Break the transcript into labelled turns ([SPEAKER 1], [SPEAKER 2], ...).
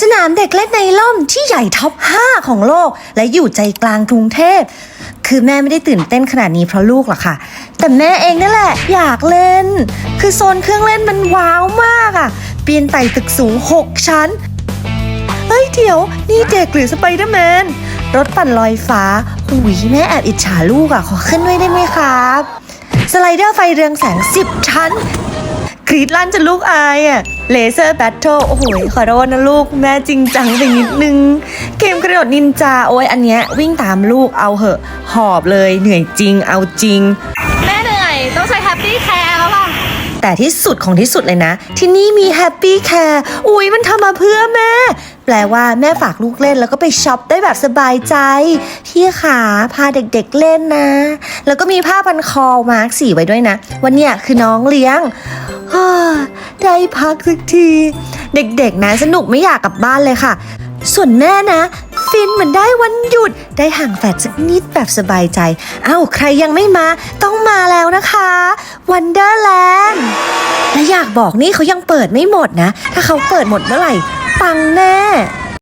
[SPEAKER 1] สนามเด็กเล่นในร่มที่ใหญ่ท็อป 5 ของโลก และอยู่ใจกลางกรุงเทพ คือแม่ไม่ได้ตื่นเต้นขนาดนี้เพราะลูกหรอกค่ะ แต่แม่เองนั่นแหละอยากเล่น คือโซนเครื่องเล่นมันว้าวมากอะ่ะ ปีนไต่ตึกสูง 6 ชั้น เฮ้ยเดี๋ยวนี่เด็กหรือสไปเดอร์แมน รถปั่นลอยฟ้าหุยแม่แอบอิจฉาลูกอะ่ะ ขอขึ้นด้วยได้ไหมครับ สไลเดอร์ไฟเรืองแสง 10 ชั้น กรีดลั่นจนลูกอายอะเลเซอร์แบทเทิลโอ้โหขอโทษนะลูก แม่จริงจังไปนิดนึง เกมกระโดดนินจา โอ้ยอันเนี้ยวิ่งตามลูกเอาเหอะ หอบเลยเหนื่อยจริงเอาจริง
[SPEAKER 2] แม่เหนื่อย ต้องใช้แฮปปี้แคร์แล้วล่ะ
[SPEAKER 1] แต่ที่สุดของที่สุดเลยนะ ที่นี่มีแฮปปี้แคร์อุ้ยมันทำมาเพื่อแม่ แปลว่าแม่ฝากลูกเล่นแล้วก็ไปช็อปได้แบบสบายใจ พี่ขาพาเด็กๆเล่นนะ แล้วก็มีผ้าพันคอมาร์กสีไว้ด้วยนะ วันเนี้ยคือน้องเลี้ยงได้พักสักที เด็กๆนะสนุกไม่อยากกลับบ้านเลยค่ะ ส่วนแม่นะ ฟินเหมือนได้วันหยุด ได้ห่างแฟดสักนิดแบบสบายใจเอ้าใครยังไม่มาต้องมาแล้วนะคะวันเดอร์แลนด์และอยากบอกนี่เขายังเปิดไม่หมดนะ ถ้าเขาเปิดหมดเมื่อไหร่ ปังแน่